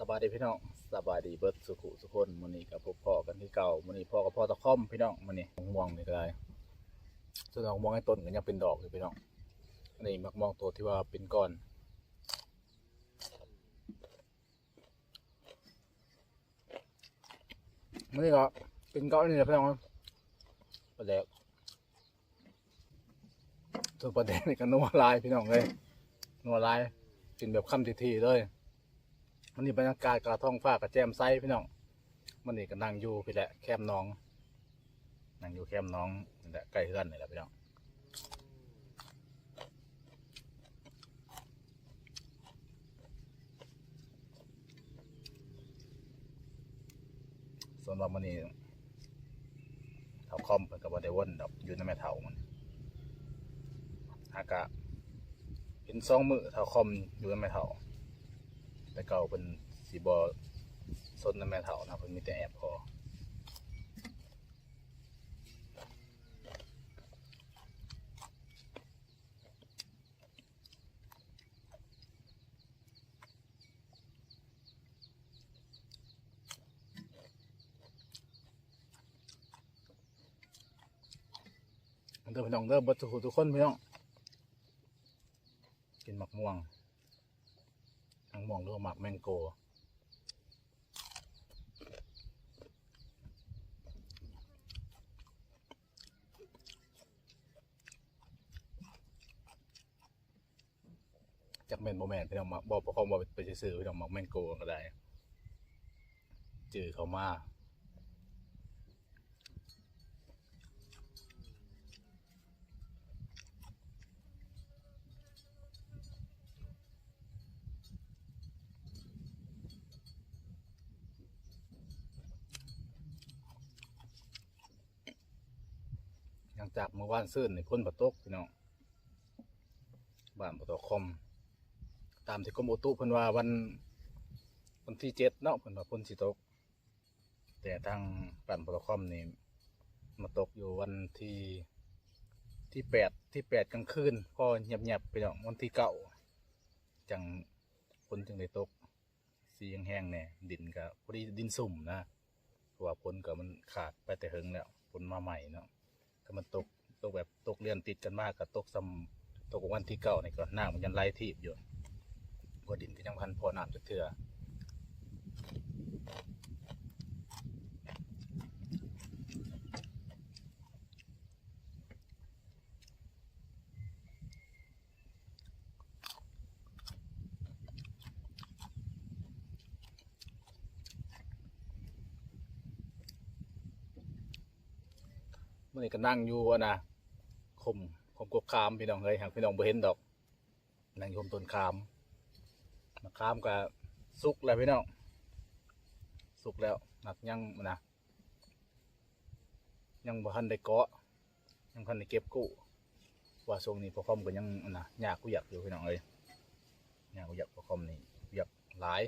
สบายดีพี่น้องสบายดีเบิดสุขุสุคนมื้อนี้กับพบพ่อกันที่เก่ามื้อนี้พ่อกับพ่อตะค่อมพี่น้องมื้อนี้ม่วงนี่ก็ได้ส่วนดอกม่วงไอ้ต้นก็ยังเป็นดอกอยู่พี่น้องอันนี้มักมองตัวที่ว่าเป็นก้อนมื้อนี้ก็เป็นก้อนนี่แหละพี่น้องปลาแดกส่วปลาแดกนี่ก็นัวลายพี่น้องเลยนัวลายกินแบบค่ำทีๆเลย มันนี่บรรยากาศกระท้องฟ้ากับแจมใสพี่น้องมันนี่ก็นั่งอยู่พี่แหละแคมน้อง นั่งอยู่แคมน้องนี่แหละใกล้เฮือนนี่แหละพี่น้องส่วนว่ามันนี่เถาคอมเพิ่นก็บ่ได้วนดอกอยู่ในแม่เถามันหากะเห็นสองมือเถาคอมอยู่ในแม่เถา แต่เก่าเป็นสีบอซนน้ำแม่เถานะเพิ่นมีแต่แอบพอเด้อพี่น้องเด้อเบัดทุกทุกคนพี่น้องกินหมักม่วง ทั้ง ม่วงหรือว่าหมากแมงโกจากแมนโมแมนพี่น้องมาบอกประคองบอกไปซื้อพี่น้องหมากแมงโกก็ได้จือเขามา จากเมื่อวานซื่นในพ้นปะตกพี่น้องบ้านปะตกคอม ตามที่กรมอุตุเพิ่นว่าวันวันที่เจ็ดเนาะเพิ่นว่าพ้นสิตก แต่ทางบ้านปะตกคอมนี่มาตกอยู่วันที่ที่แปดที่แปดกลางคืนพอเงียบๆไปน้องวันที่เก้าจังพ้นจึงได้ตกสีแห้งเนี่ยดินก็พอดีดินสุ่มนะเพราะว่าพ้นก็มันขาดไปแต่เฮงแล้วพ้นมาใหม่เนาะ ถ้ามันตกตกแบบตกเรียนติดกันมากกับตกซ้ำตกวันที่เก้านี่ก็น้ำมันยังไหลทีบอยู่บดินที่ยังพันพอน้ำจะเถื่อ มื่อนี้ก็นั่งอยู่อะนะคมคมกบคามพี่น้องเลยหากพี่น้องบ่เห็นดอก นั่งอยู่บนต้นคามมาคามก็สุกแล้วพี่น้องสุกแล้วหนักยังนะยังบ่ทันได้เกาะยังบ่ทันได้เก็บกู้ว่าช่วงนี้พอคอมก็ยังนนะยากกูอยากอยู่พี่น้องเลยยากกูอยากพอคอมนี่อยากหลาย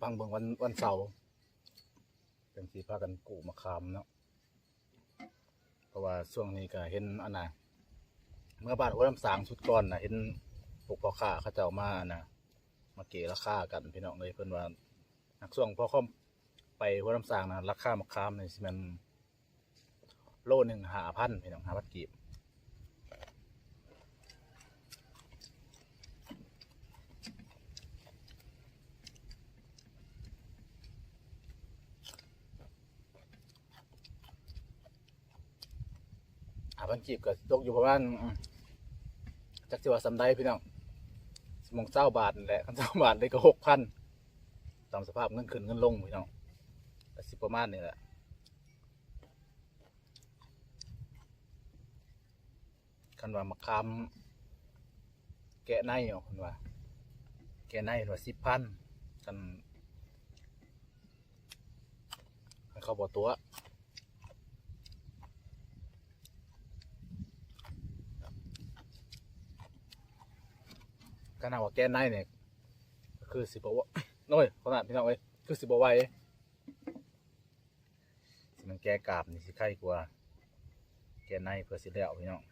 ฟังเบิ่งวันวันเสาร์เป็นสีพากันกูมาคามเนาะเพราะว่าช่วงนี้ก็เห็นอันน่ะเมื่อบ้านหัวลำสางชุดก่อนนะเห็นพวกพ่อค้าเขาเจ้ามานะมาเกะราคากันพี่น้องเลยเพิ่อนว่านักช่วงพอเขาไปหัวลำสางนะราคามะขามนี่สิมันโลหนึ่งหาพันพี่น้องหาพันกีบ พันกีบก็ตกอยู่ประมาณจักสิว่าสำได้พี่น้องสมองเจ้าบาทแหละคันเจ้าบาทได้ก็หกพันตามสภาพเงินขึ้นเงินลงพี่น้องสิประมาณนี้แหละคันว่ามาคามแกะในเนาะคันว่า แกะในเห็นว่าสิบพันกันคันเขาบอกตัว ก็น่าว่าแก้ในเนี่ยก็คือสิบว่าโอ้ยขนาดพี่น้องเอ้ยคือสิบไหว้มันแก้กราบนี่สิไข่กว่าแก้ในเพื่อสิแล้วพี่น้อง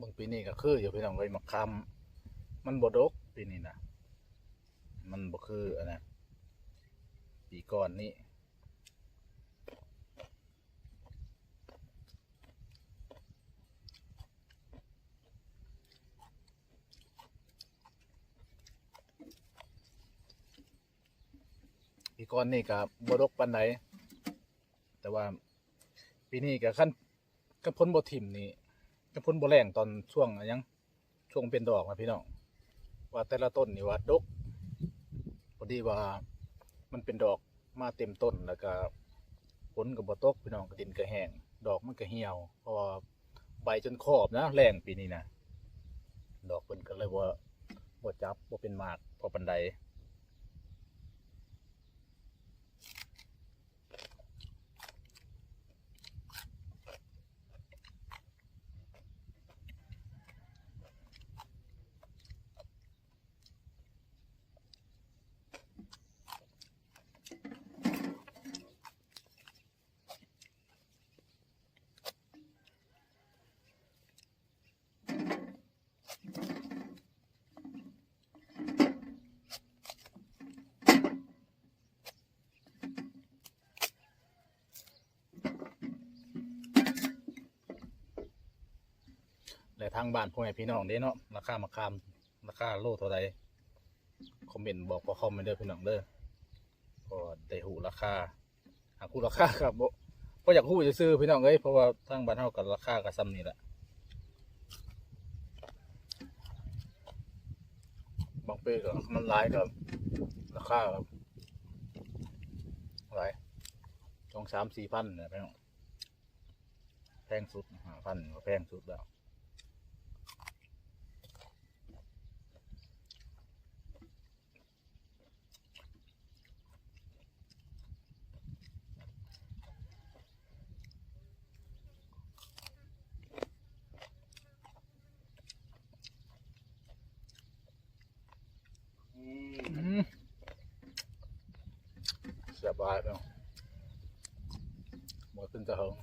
บางปีนี้ก็คืออยู่พี่น้องเลยมักคำมันบดกปีนี้นะ มันบ่คืออันนะปีก่อนนี่ปีก่อนนี่กับบดกปันไดแต่ว่าปีนี้กับขั้นกับพ้นบทิมนี่กับพ้นบแรงตอนช่วงอะหยังช่วงเป็นดอกนะพี่น้องว่าแต่ละต้นนี่ว่าดก พอดีว่ามันเป็นดอกมาเต็มต้นแล้วก็ผลกับบตกพี่น้องก็ดินกระแหงดอกมันก็เหี่ยวเพราะว่าใบจนขอบนะแรงปีนี้นะดอกเป็นก็เลยว่าบ่จับว่าเป็นหมากพอปันได และทางบ้านพ่อแม่พี่น้องเด้เนาะราคามะขามราคาโลเท่าใดคอมเมนต์บอกพอคอมเมนต์เด้อพี่น้องเด้อก็ได้หูราคาหาคู่ราคาครับบ่บ่อยากฮู้จะซื้อพี่น้องเอ้ยเพราะว่าทางบ้านเฮากับราคาก็ซ้ำนี่แหละบางปีก็มันหลายก็ราคาก็หลายสองสามสี่พันนี่ยพี่น้องแพงสุดห้าพันก็แพงสุดแล้ว อืม อืมส บายเนาะหมดขึ้นจะหง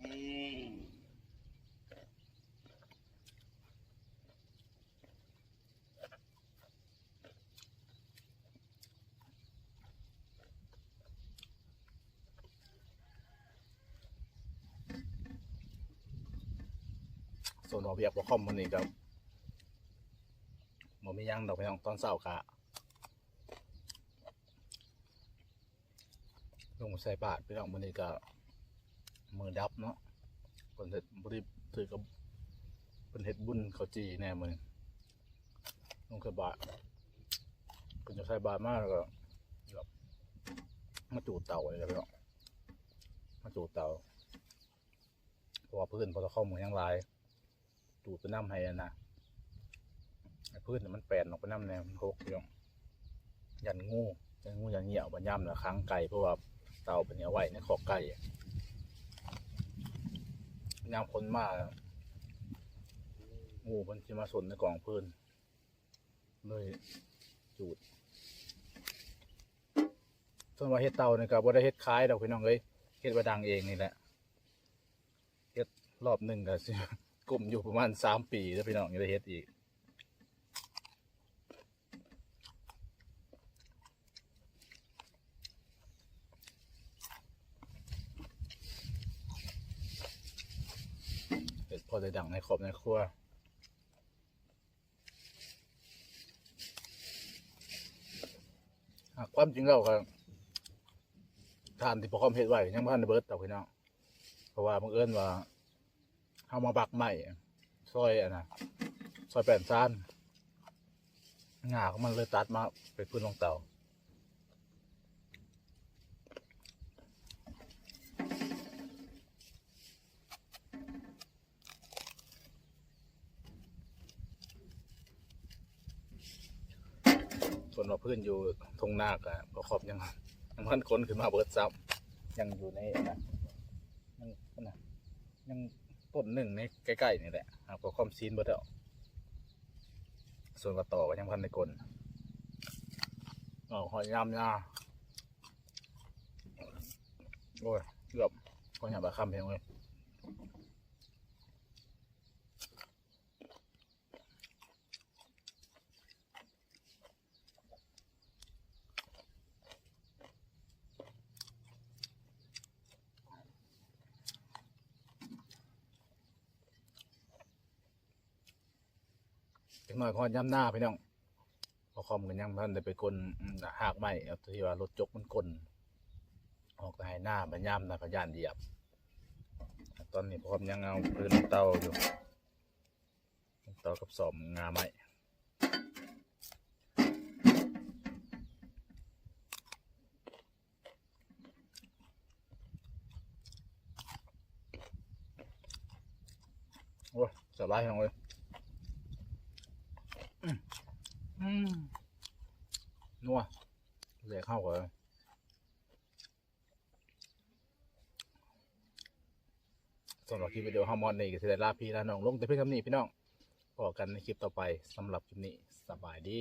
อืม ส่วนหัวเบียกบ่คอมมันนี่ครับบ่มียังดอกพี่น้องตอนเช้ากะลงใส่บาทพี่น้องมันนี่ก็มือดับเนาะเพิ่นเฮ็ดบ่ได้ถือกับเพิ่นเฮ็ดบุญเขาจีแน่มื้อนี้ลงใส่บาทเพิ่นจะใส่บาทมากแล้วก็แบบมาจูดเต่าเลยครับพี่น้องมาจูดเต่าเพราะว่าเพื่อนพอตะเข้ามือยังหลาย ดูดไปน้ำให้นะพืชน่ะมันแปลนออกไปน้ำแนวมันหกอยองยันงูยันงูยันเหี่ยวบันย่ำนะค้างไก่เพราะว่าเตาเป็นเนี้ยไหวในขอกไก่อะยามคนมากงูมันจะมาสนในกล่องพื้นเลยจูดส่วนว่าเฮ็ดเตาเนี่ยก็บ่ได้เฮ็ดคล้ายดอกพี่น้องเอ้ยเฮ็ดว่าดังเองนี่แหละเฮ็ดรอบหนึ่งก็สิ กลุ่มอยู่ประมาณสามปีแล้วพี่น้องยังได้เฮ็ดอีกเฮ็ดพอได้ดังในครอบในครัวความจริงแล้วก็ทานที่พอคอมเฮ็ดไว้ยังบ่ทันเบิดดอพี่น้องเพราะว่าบังเอิญว่า เฮามาบักใหม่ซอยอะนะซอยแป้นซานหงาของมันเลยตัดมาไปพื้นลงเตาส่วนว่าพื้นอยู่ทงนาก็ประคอบยังยังมันคนขึ้นมาเบิดซ้ำยังอยู่ในนะยังนะยัง ต้นหนึ่งในใกล้ๆนี่แหละหากประคอมซีนเบิดแล้วส่วนกระต่อก็ยังพันในกลนอ๋อหอยยำยาโอ้ยเกือบก็อย่าบาคำเพียงเลย หน่อยพอย่ำหน้าพี่น้องพอคอมกันยังพันได้ไปกลอืมหากไม่เอาที่ว่ารถจกมันกลออกไปให้หน้าบัญย่ำนะพยานเหยียบ ตอนนี้พอคอมยังเอาพื้นเตาอยู่เตากับสอมงาไม้โอ้สบายจังเลย อืมนัวเหลือเข้ากันสำหรับคลิปวิดีโอฮามอนนี่ก็จะได้ลาพี่ลาน้องลงแต่เพียงเท่านี้พี่น้องพอกันในคลิปต่อไปสำหรับคลิปนี้สบายดี